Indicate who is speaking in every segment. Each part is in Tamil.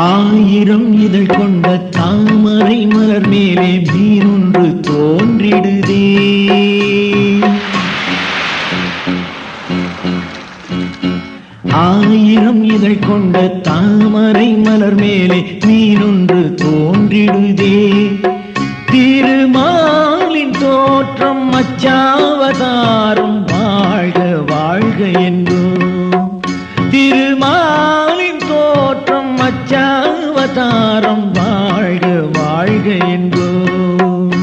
Speaker 1: ஆயிரம் இதழ் கொண்ட தாமரை மலர் மேலே மீனொன்று தோன்றிடுதே. ஆயிரம் இதழ் கொண்ட தாமரை மலர் மேலே மீனொன்று தோன்றிடுதே. திருமாலின் தோற்றம் அச்சாவதாரம் வாழ்க வாழ்க என்றும் திருமா பச்சாவதாரம் வாழ்க வாழ்க என்றோம்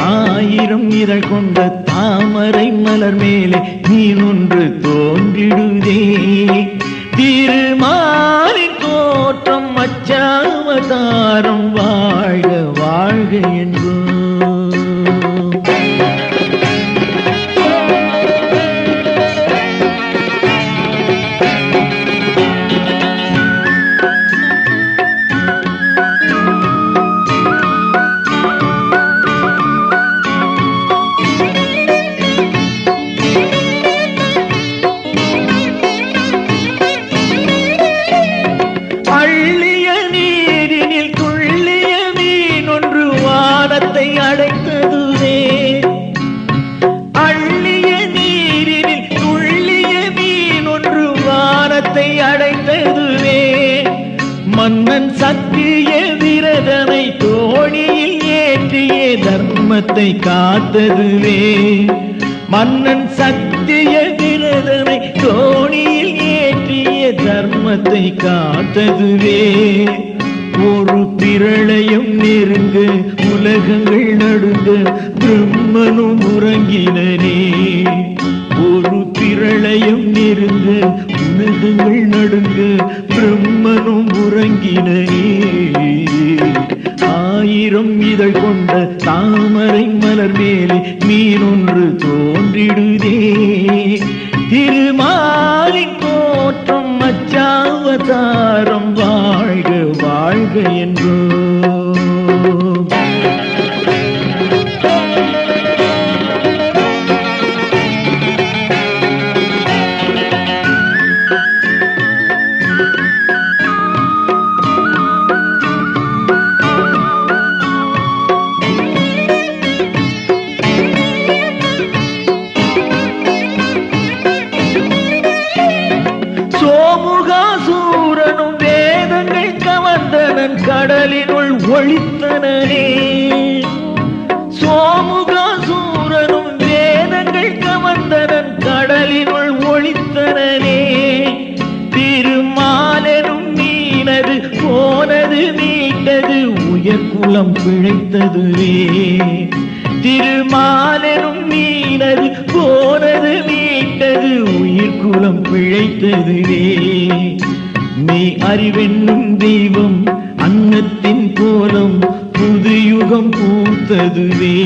Speaker 1: ஆயிரம் இதழ் கொண்ட தாமரை மலர் மேலே நீ ஒன்று தோன்றிடுதே. திருமாலின் தோற்றம் அச்சாவதாரம் வாழ்க வாழ்க என் அடைந்ததுவே. மன்னன் சத்திய விரதனை தோணியில் ஏற்றிய தர்மத்தை காத்ததுவே. மன்னன் சத்திய விரதனை தோணியில் ஏற்றிய தர்மத்தை காத்ததுவே. ஒரு பிரளயம் நெருங்க உலகங்கள் நடுங்க பிரம்மனும் உறங்கினனே பிரளயம் நெருங்க உலகங்கள் நடுங்க பிரம்மனும் உறங்கினனே ஆயிரம் இதழ் கொண்ட தாமரை மலர் மேலே மீனொன்று தோன்றிடுதே. திருமாலி தோற்றம் அச்சாவதாரம் வாழ்க வாழ்க என்றோ கவர்ந்தனன் கடலினுள் ஒழித்தனே சோமுகாசூரனும் வேதங்கள் கவர்ந்தனன் கடலினுள் ஒழித்தனே திருமாலனும் மீனது போனது மீட்டது உயர்குலம் பிழைத்ததுவே. திருமாலனும் மீனது போனது மீட்டது உயிர் குலம் பிழைத்ததுவே. நீ அறிவென்னும் தெய்வம் அன்னத்தின் கோலம் புது யுகம் பூத்ததுவே.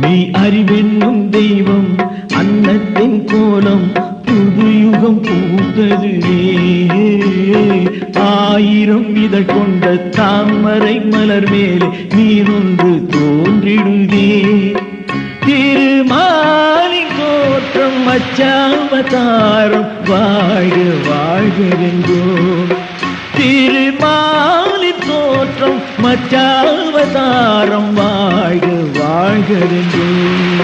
Speaker 1: நீ அறிவென்னும் தெய்வம் அன்னத்தின் கோலம் புது யுகம் பூத்ததுவே. ஆயிரம் இதழ் கொண்ட தாமரை மலர் மேலே நீரொன்று தோன்றிடுதே. திருமாலி கோற்றம் அச்சாவதாரம் வாழ்க வாழ்கவெங்கோ திருமா மற்றாவதாரம் வாழ்க வாழ்கிறேன்